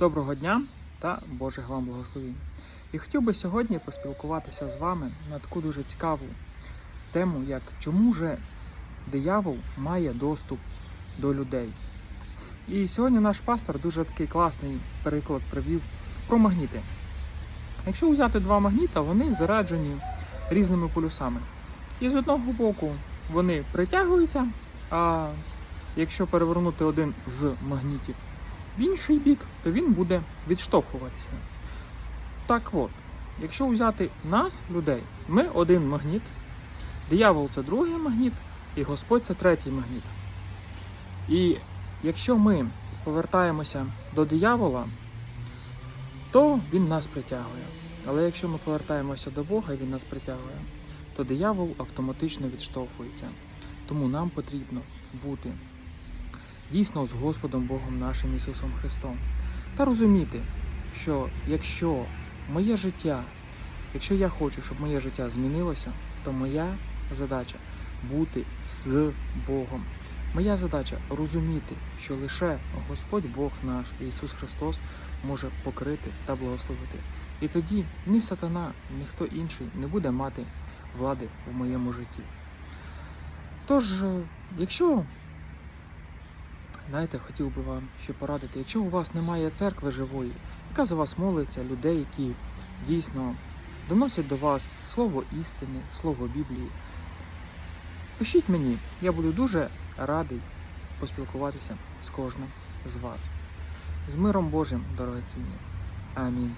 Доброго дня та Божих вам благословінь. І хотів би сьогодні поспілкуватися з вами на таку дуже цікаву тему, як чому же диявол має доступ до людей. І сьогодні наш пастор дуже такий класний переклад привів про магніти. Якщо взяти два магніта, вони заряджені різними полюсами. І з одного боку вони притягуються, а якщо перевернути один з магнітів в інший бік, то він буде відштовхуватися. Так от, якщо взяти нас, людей, ми один магніт, диявол це другий магніт, і Господь це третій магніт. І якщо ми повертаємося до диявола, то він нас притягує. Але якщо ми повертаємося до Бога і він нас притягує, то диявол автоматично відштовхується. Тому нам потрібно бути дійсно з Господом Богом нашим Ісусом Христом. Та розуміти, що якщо моє життя, якщо я хочу, щоб моє життя змінилося, то моя задача бути з Богом. Моя задача розуміти, що лише Господь Бог наш Ісус Христос може покрити та благословити. І тоді ні сатана, ні хто інший не буде мати влади в моєму житті. Тож, е, якщо Знаєте, хотів би вам ще порадити, якщо у вас немає церкви живої, яка за вас молиться, людей, які дійсно доносять до вас слово істини, слово Біблії, пишіть мені, я буду дуже радий поспілкуватися з кожним з вас. З миром Божим, дорогоцінні. Амінь.